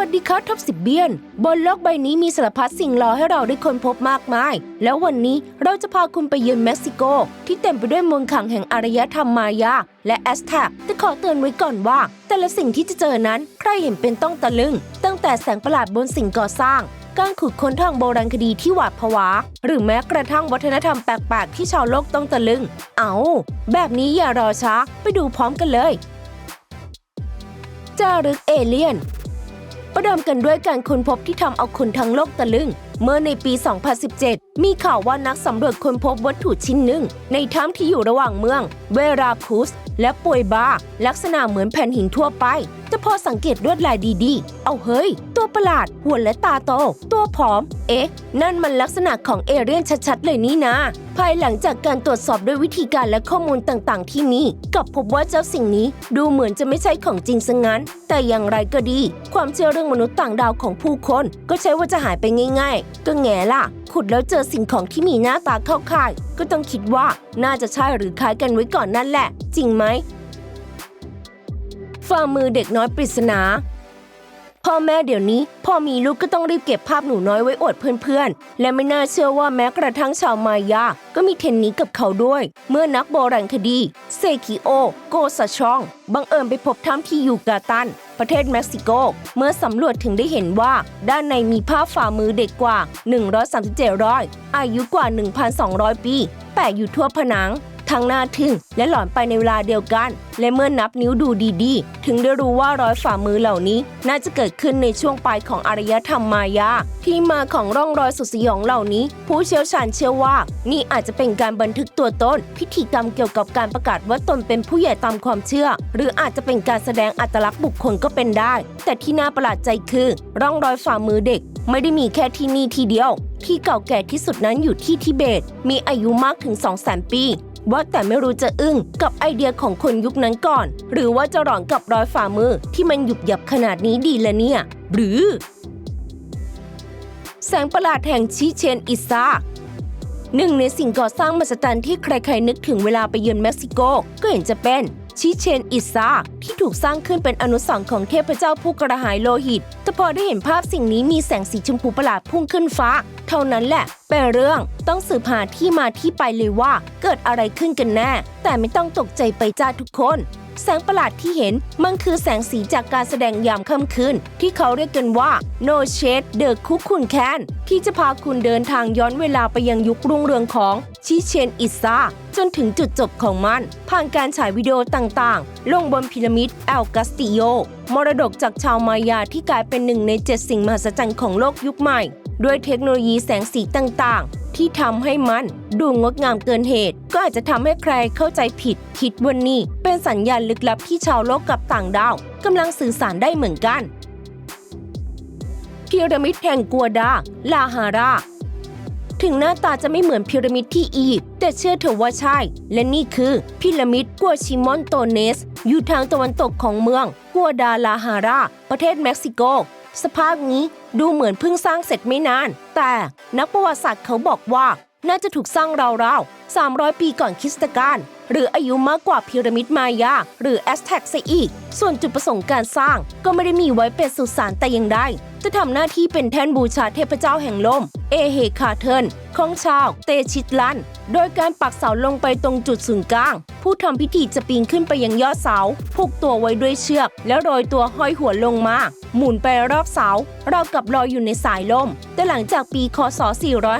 วัสดีครับท็อปสิบเบียน บนโลกใบนี้มีสารพัดสิ่งรอให้เราได้ค้นพบมากมาย แล้ววันนี้เราจะพาคุณไปเยือนเม็กซิโก ที่เต็มไปด้วยมืองขังแห่งอารยธรรมมายา และแอสแท็กแต่ขอเตือนไว้ก่อนว่า แต่ละสิ่งที่จะเจอนั้นใครเห็นเป็นต้องตะลึง ตั้งแต่แสงประหลาดบนสิ่งก่อสร้างการขุดค้นทางโบราณคดีที่หวาดผวา หรือแม้กระทั่งวัฒนธรรมแปลกๆที่ชาวโลกต้องตะลึง เอา แบบนี้อย่ารอช้า ไปดูพร้อมกันเลยจารึกเอเลี่ยน ประเดิมกันด้วยการค้นพบที่ทำเอาคนทั้งโลกตะลึง เมื่อในปี 2017 มีข่าวว่านักสำรวจค้นพบวัตถุชิ้นหนึ่ง ในถ้ำที่อยู่ระหว่างเมือง เวราคุส และป่วยบา ลักษณะเหมือนแผ่นหินทั่วไป แต่พอสังเกตลวดลายดีๆ เอาเฮ้ย ตัวประหลาด หัวและตาโต ตัวผอม เอ๊ะ นั่นมันลักษณะของเอเรียนชัดๆ เลยนี่นะ ภายหลังจากการตรวจสอบด้วยวิธีการและข้อมูลต่างๆ ที่มีกับพบว่าเจ้าสิ่งนี้ดูเหมือนจะไม่ใช่ของจริงซะงั้น แต่อย่างไรก็ดี ความเชื่อเรื่องมนุษย์ต่างดาวของผู้คน ก็ใช่ว่าจะหายไปง่าย ๆ ก็แง่ล่ะ ขุดแล้วเจอสิ่งของที่มีหน้าตาเข้าข่าย ก็ต้องคิดว่าน่าจะใช่หรือคล้ายกันไว้ก่อนนั่นแหละ จริงไหมฝ่ามือเด็กน้อยปริศนา พ่อแม่เดี๋ยวนี้ พอมีลูกก็ต้องรีบเก็บภาพหนูน้อยไว้อวดเพื่อนๆ และไม่น่าเชื่อว่าแม้กระทั่งชาวมายา ก็มีเทนนิสกับเขาด้วย เมื่อนักโบราณคดี เซคิโอ โกซาชอง บังเอิญไปพบถ้ำที่ยูกาตัน ประเทศเม็กซิโก เมื่อสำรวจถึงได้เห็นว่า ด้านในมีภาพฝ่ามือเด็กกว่า 137ร้อย อายุกว่า 1,200 ปี แปะอยู่ทั่วผนัง ทั้งน่าทึ่ง และหลอนไปในเวลาเดียวกัน และเมื่อนับนิ้วดูดีๆ ถึงได้รู้ว่ารอยฝ่ามือเหล่านี้ น่าจะเกิดขึ้นในช่วงปลายของอารยธรรมมายา ที่มาของร่องรอยสุดสยองเหล่านี้ ผู้เชี่ยวชาญเชื่อว่า นี่อาจจะเป็นการบันทึกตัวตนพิธีกรรมเกี่ยวกับการประกาศว่าตนเป็นผู้ใหญ่ตามความเชื่อ หรืออาจจะเป็นการแสดงอัตลักษณ์บุคคลก็เป็นได้ แต่ที่น่าประหลาดใจคือ ร่องรอยฝ่ามือเด็ก ไม่ได้มีแค่ที่นี่ทีเดียว ที่เก่าแก่ที่สุดนั้นอยู่ที่ทิเบต มีอายุมากถึง 200,000ปี ว่าแต่ไม่รู้จะอึ้งกับไอเดียของคนยุคนั้นก่อน หรือว่าจะหลอนกับรอยฝ่ามือที่มันหยุบหยับขนาดนี้ดีละเนี่ย หรือ แสงประหลาดแห่งชิเชนอิซาหนึ่งในสิ่งก่อสร้างมหัศจรรย์ที่ใครๆนึกถึงเวลาไปเยือนเม็กซิโกก็เห็นจะเป็นชิเชนอิซาที่ถูกสร้างขึ้นเป็นอนุสรณ์ของเทพเจ้าผู้กระหายโลหิต แต่พอได้เห็นภาพสิ่งนี้มีแสงสีชมพูประหลาดพุ่งขึ้นฟ้า เท่านั้นแหละเป็นเรื่องต้องสืบหาที่มาที่ไปเลยว่าเกิดอะไรขึ้นกันแน่ แต่ไม่ต้องตกใจไปจ้าทุกคน แสงประหลาดที่เห็นมันคือแสงสีจากการแสดงยามค่ำคืน ที่เขาเรียกกันว่า No Shade The คุกคุณแคนที่จะพาคุณเดินทางย้อนเวลาไปยังยุครุ่งเรืองของชิเชนอิซาจนถึงจุดจบของมัน ผ่านการฉายวิดีโอต่างๆ ลงบนพีระมิดแอลกัสติโย มรดกจากชาวมายาที่กลายเป็นหนึ่งในเจ็ดสิ่งมหัศจรรย์ของโลกยุคใหม่ ด้วยเทคโนโลยีแสงสีต่างๆ ที่ทำให้มันดูงดงามเกินเหตุ ก็อาจจะทำให้ใครเข้าใจผิด คิดว่านี่เป็นสัญญาณลึกลับที่ชาวโลกกับต่างดาวกำลังสื่อสารได้เหมือนกันพีระมิดแห่งกัวดา ลาฮาราถึงหน้าตาจะไม่เหมือนพีระมิดที่อียิปต์แต่เชื่อเถอะว่าใช่ และนี่คือพีระมิดกัวชิมอนโตเนส อยู่ทางตะวันตกของเมือง กัวดาลาฮารา ประเทศเม็กซิโก สภาพนี้ดูเหมือนเพิ่งสร้างเสร็จไม่นาน แต่นักประวัติศาสตร์เขาบอกว่า น่าจะถูกสร้างราวๆ 300 ปีก่อนคริสตกาลหรืออายุมากกว่าพีระมิดมายา หรือแอสแท็กซะอีก ส่วนจุดประสงค์การสร้างก็ไม่ได้มีไว้เป็นสุสานแต่อย่างใดจะทำหน้าที่เป็นแท่นบูชาเทพเจ้าแห่งลม เอเฮคาเทิร์นของชาวเตชิตลัน โดยการปักเสาลงไปตรงจุดศูนย์กลาง ผู้ทำพิธีจะปีนขึ้นไปยังยอดเสา ผูกตัวไว้ด้วยเชือก แล้วโรยตัวห้อยหัวลงมา หมุนไปรอบเสา เรากับลอยอยู่ในสายลม แต่หลังจากปีคศ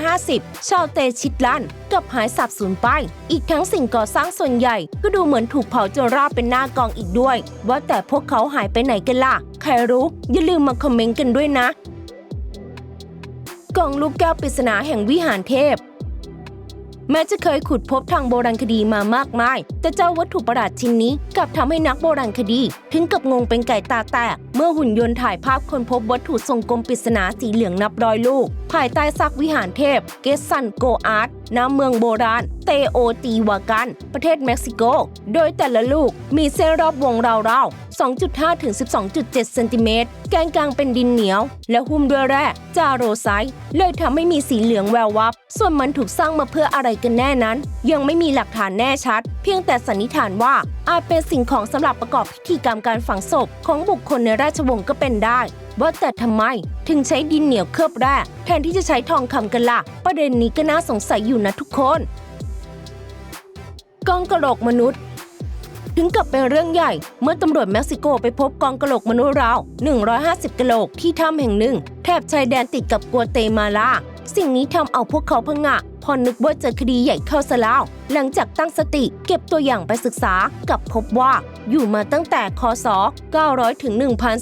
450 ชาวเตชิตลันกับหายสับสูญไป อีกทั้งสิ่งก่อสร้างส่วนใหญ่ ก็ดูเหมือนถูกเผาจนราบเป็นหน้ากองอีกด้วย ว่าแต่พวกเขาหายไปไหนกันล่ะ ใครรู้ อย่าลืมมาคอมเมนต์กันด้วยนะ กล่องลูกแก้วปริศนาแห่งวิหารเทพ แม้จะเคยขุดพบทางโบราณคดีมามากมาย แต่เจ้าวัตถุประหลาดชิ้นนี้กลับทำให้นักโบราณคดี ถึงกับงงเป็นไก่ตาแตก เมื่อหุ่นยนต์ถ่ายภาพคนพบวัตถุทรงกลมปริศนาสีเหลืองนับร้อยลูก ภายใต้ซากวิหารเทพ เกสันโกอาร์ต ณเมืองโบราณเตโอตีวากัน ประเทศเม็กซิโก โดยแต่ละลูกมีเส้นรอบวงราวๆ 2.5 ถึง 12.7 เซนติเมตร แกนกลางเป็นดินเหนียว และหุ้มด้วยแร่จาโรไซต์เลยทำให้มีสีเหลืองแวววับ ส่วนมันถูกสร้างมาเพื่ออะไรกันแน่นั้น ยังไม่มีหลักฐานแน่ชัด เพียงแต่สันนิษฐานว่าอาจเป็นสิ่งของสำหรับประกอบพิธีกรรมการฝังศพของบุคคลในราชวงศ์ก็เป็นได้ว่าแต่ทำไมถึงใช้ดินเหนียวเคลือบแร่แทนที่จะใช้ทองคำกันล่ะ ประเด็นนี้ก็น่าสงสัยอยู่นะทุกคนกองกระโหลกมนุษย์ ถึงกับเป็นเรื่องใหญ่ เมื่อตำรวจเม็กซิโกไปพบกองกระโหลกมนุษย์ราว 150กะโหลกที่ถ้ำแห่งหนึ่ง แถบชายแดนติดกับกัวเตมาลา สิ่งนี้ทำเอาพวกเขาพงะพอนึกว่าเจอคดีใหญ่เข้าซะแล้ว หลังจากตั้งสติเก็บตัวอย่างไปศึกษากับพบว่า อยู่มาตั้งแต่คศ 900 ถึง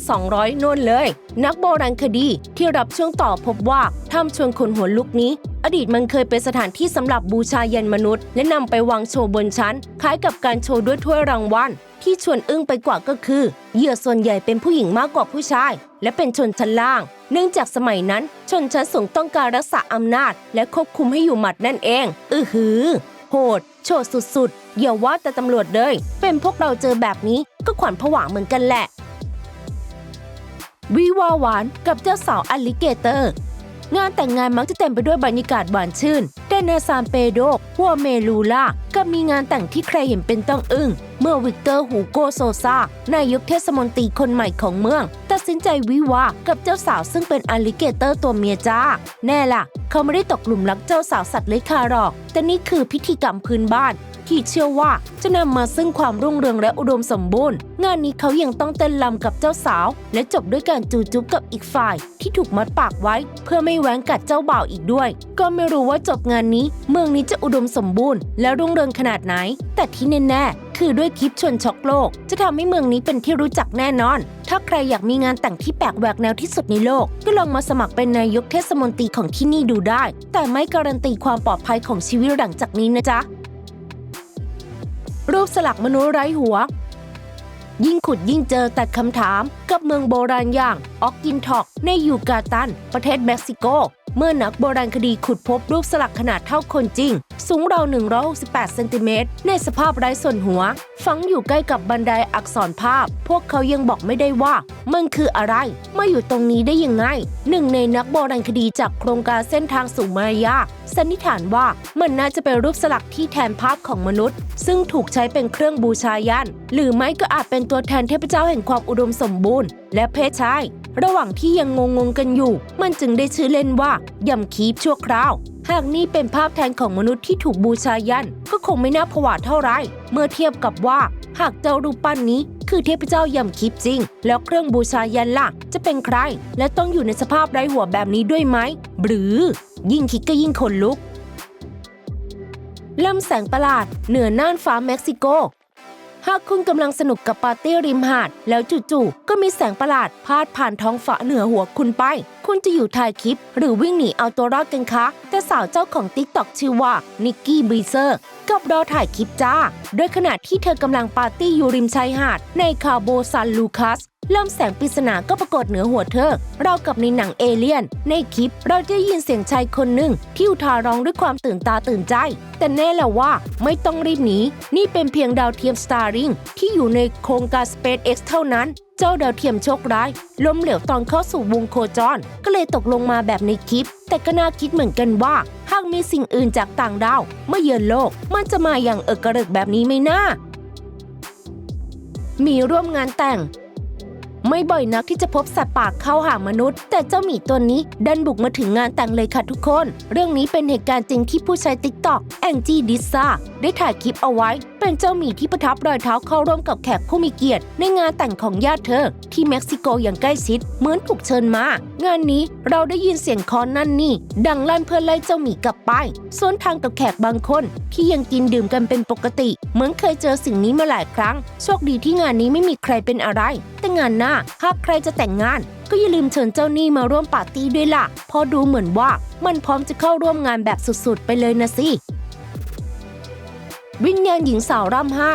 1,200น่นเลย นักโบราณคดีที่รับช่วงต่อพบว่าถ้ำชวนคนหัวลุกนี้ อดีตมันเคยเป็นสถานที่สำหรับบูชายันมนุษย์ และนำไปวางโชว์บนชั้น คล้ายกับการโชว์ด้วยถ้วยรางวัลที่ชวนอึ้งไปกว่าก็คือ เหยื่อส่วนใหญ่เป็นผู้หญิงมากกว่าผู้ชาย และเป็นชนชั้นล่าง เนื่องจากสมัยนั้น ชนชั้นสูงต้องการรักษาอำนาจ และควบคุมให้อยู่หมัดนั่นเอง อือหือ โหด โชดสุดๆอย่าว่าแต่ตำรวจเลย เป็นพวกเราเจอแบบนี้ก็ขวัญผวาเหมือนกันแหละ วิวาหวานกับเจ้าสาวอลลิเกเตอร์ งานแต่งงานมักจะเต็มไปด้วยบรรยากาศหวานชื่นแต่ในซานเปโดหัวเมลูล่าก็มีงานแต่งที่ใครเห็นเป็นต้องอึ้ง เมื่อวิกเตอร์ฮูโกโซซานายกเทศมนตรีคนใหม่ของเมือง ตัดสินใจวิวากับเจ้าสาวซึ่งเป็นอลลิเกเตอร์ตัวเมียจ้า แน่ล่ะ เขาไม่ได้ตกหลุมรักเจ้าสาวสัตว์เลื้อยคาหรอก แต่นี่คือพิธีกรรมพื้นบ้าน ที่เชื่อว่าจะนำมาซึ่งความรุ่งเรืองและอุดมสมบูรณ์ งานนี้เขายังต้องเต้นรำกับเจ้าสาว และจบด้วยการจูจุ๊บกับอีกฝ่าย ที่ถูกมัดปากไว้ เพื่อไม่แหวงกัดเจ้าบ่าวอีกด้วย ก็ไม่รู้ว่าจบงานนี้ เมืองนี้จะอุดมสมบูรณ์ และรุ่งเรืองขนาดไหน แต่ที่แน่ๆคือด้วยคลิปชวนช็อกโลก จะทำให้เมืองนี้เป็นที่รู้จักแน่นอน ถ้าใครอยากมีงานแต่งที่แปลกแหวกแนวที่สุดในโลก ก็ลองมาสมัครเป็นนายกเทศมนตรีของที่นี่ดูได้ แต่ไม่การันตีความปลอดภัยของชีวิตหลังจากนี้นะจ๊ะ รูปสลักมนุษย์ไร้หัว ยิ่งขุดยิ่งเจอแต่คำถามกับเมืองโบราณอย่างออกกินทอกในยูกาตัน ประเทศเม็กซิโก เมื่อนักโบราณคดีขุดพบรูปสลักขนาดเท่าคนจริง สูงราว 168 เซนติเมตร ในสภาพไร้ส่วนหัว ฝังอยู่ใกล้กับบันไดอักษรภาพ พวกเขายังบอกไม่ได้ว่า มันคืออะไร มาอยู่ตรงนี้ได้ยังไง หนึ่งในนักโบราณคดีจากโครงการเส้นทางสู่มายา สันนิษฐานว่ามันน่าจะเป็นรูปสลักที่แทนภาพของมนุษย์ ซึ่งถูกใช้เป็นเครื่องบูชายัน หรือไม่ก็อาจเป็นตัวแทนเทพเจ้าแห่งความอุดมสมบูรณ์ และเพศชาย ระหว่างที่ยังงงๆกันอยู่ มันจึงได้ชื่อเล่นว่ายำคีบชั่วคราว หากนี่เป็นภาพแทนของมนุษย์ที่ถูกบูชายัน ก็คงไม่น่าผวาเท่าไร เมื่อเทียบกับว่า หากเจ้ารูปปั้นนี้คือเทพเจ้ายำคีบจริง แล้วเครื่องบูชายันล่ะ จะเป็นใคร และต้องอยู่ในสภาพไร้หัวแบบนี้ด้วยไหม หรือ ยิ่งคิดก็ยิ่งขนลุกลำแสงประหลาด เหนือน่านฟ้าเม็กซิโก หากคุณกำลังสนุกกับปาร์ตี้ริมหาด แล้วจู่ๆก็มีแสงประหลาดพาดผ่านท้องฟ้าเหนือหัวคุณไป คุณจะอยู่ถ่ายคลิป หรือวิ่งหนีเอาตัวรอดกันคะ แต่สาวเจ้าของติ๊กต็อกชื่อว่านิกกี้บีเซอร์กับรอถ่ายคลิปจ้า โดยขณะที่เธอกำลังปาร์ตี้อยู่ริมชายหาดในคาโบซันลูคัส ลำแสงปริศนาก็ปรากฏเหนือหัวเธอ เรากับในหนังเอเลี่ยน ในคลิปเราจะได้ยินเสียงชายคนหนึ่งที่อุทาร้องด้วยความตื่นตาตื่นใจ แต่แน่แหละว่าไม่ต้องรีบหนี นี่เป็นเพียงดาวเทียม Starlink ที่อยู่ในโครงการ SpaceX เท่านั้น เจ้าดาวเทียมโชคร้าย ล้มเหลวตอนเข้าสู่วงโคจร ก็เลยตกลงมาแบบในคลิป แต่ก็น่าคิดเหมือนกันว่าหากมีสิ่งอื่นจากต่างดาวเมื่อเยือนโลก มันจะมาอย่างเอกระเริกแบบนี้ไหมนะมีร่วมงานแต่ง ไม่บ่อยนักที่จะพบสัตว์ป่าเข้าหามนุษย์ แต่เจ้าหมีตัวนี้ดันบุกมาถึงงานแต่งเลยค่ะทุกคน เรื่องนี้เป็นเหตุการณ์จริงที่ผู้ใช้ติ๊กต็อกแองจี้ดิซ่าได้ถ่ายคลิปเอาไว้ เป็นเจ้าหมีที่ประทับรอยเท้าเข้าร่วมกับแขกผู้มีเกียรติ ในงานแต่งของญาติเธอ ที่เม็กซิโกอย่างใกล้ชิด เหมือนถูกเชิญมา งานนี้เราได้ยินเสียงคอนนั่นนี่ ดังลั่นเพื่อไล่เจ้าหมีกลับไปส่วนทางกับแขกบางคน ที่ยังกินดื่มกันเป็นปกติ เหมือนเคยเจอสิ่งนี้มาหลายครั้งโชคดีที่งานนี้ไม่มีใครเป็นอะไร แต่งานหน้าหากใครจะแต่งงาน ก็อย่าลืมเชิญเจ้าหนี้มาร่วมปาร์ตี้ด้วยล่ะเพราะดูเหมือนว่ามันพร้อมจะเข้าร่วมงานแบบสุดๆ ไปเลยนะสิ วิญญาณหญิงสาวร่ำไห้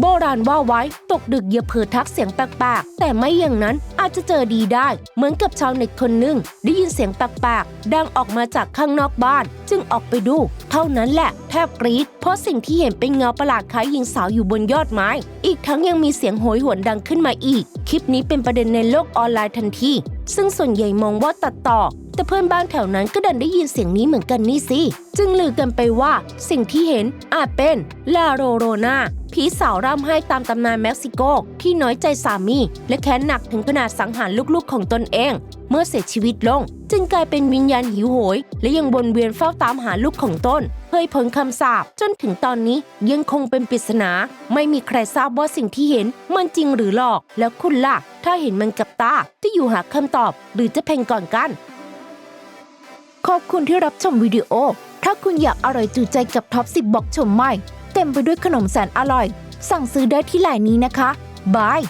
โบราณว่าไว้ตกดึกอย่าเผลอทักเสียงแปลกๆแต่ไม่อย่างนั้นอาจจะเจอดีได้ เหมือนกับชาวเน็ตคนหนึ่งได้ยินเสียงแปลกๆดังออกมาจากข้างนอกบ้าน จึงออกไปดู เท่านั้นแหละแทบกรี๊ดเพราะสิ่งที่เห็นเป็นเงาประหลาดคล้ายหญิงสาวอยู่บนยอดไม้ อีกทั้งยังมีเสียงโหยหวนดังขึ้นมาอีก คลิปนี้เป็นประเด็นในโลกออนไลน์ทันทีซึ่งส่วนใหญ่มองว่าตัดต่อ แต่เพื่อนบ้านแถวนั้นก็ดันได้ยินเสียงนี้เหมือนกันนี่สิ จึงลือกันไปว่าสิ่งที่เห็นอาจเป็นลาโรโรนาผีสาวร่ำไห้ตามตำนานเม็กซิโก ที่น้อยใจสามี และแค้นหนักถึงขนาดสังหารลูกๆของตนเอง เมื่อเสียชีวิตลง จึงกลายเป็นวิญญาณหิวโหย และยังวนเวียนเฝ้าตามหาลูกของตนเพื่อให้พ้นคำสาปจนถึงตอนนี้ยังคงเป็นปริศนา ไม่มีใครทราบว่าสิ่งที่เห็นมันจริงหรือหลอก แล้วคุณล่ะ ถ้าเห็นมันกับตาจะอยู่หาคำตอบ หรือจะเพ่งก่อนกัน ขอบคุณที่รับชมวิดีโอ ถ้าคุณอยากอร่อยจูใจกับท็อป 10 บอกชมใหม่ เต็มไปด้วยขนมแสนอร่อย สั่งซื้อได้ที่ไลน์นี้นะคะบาย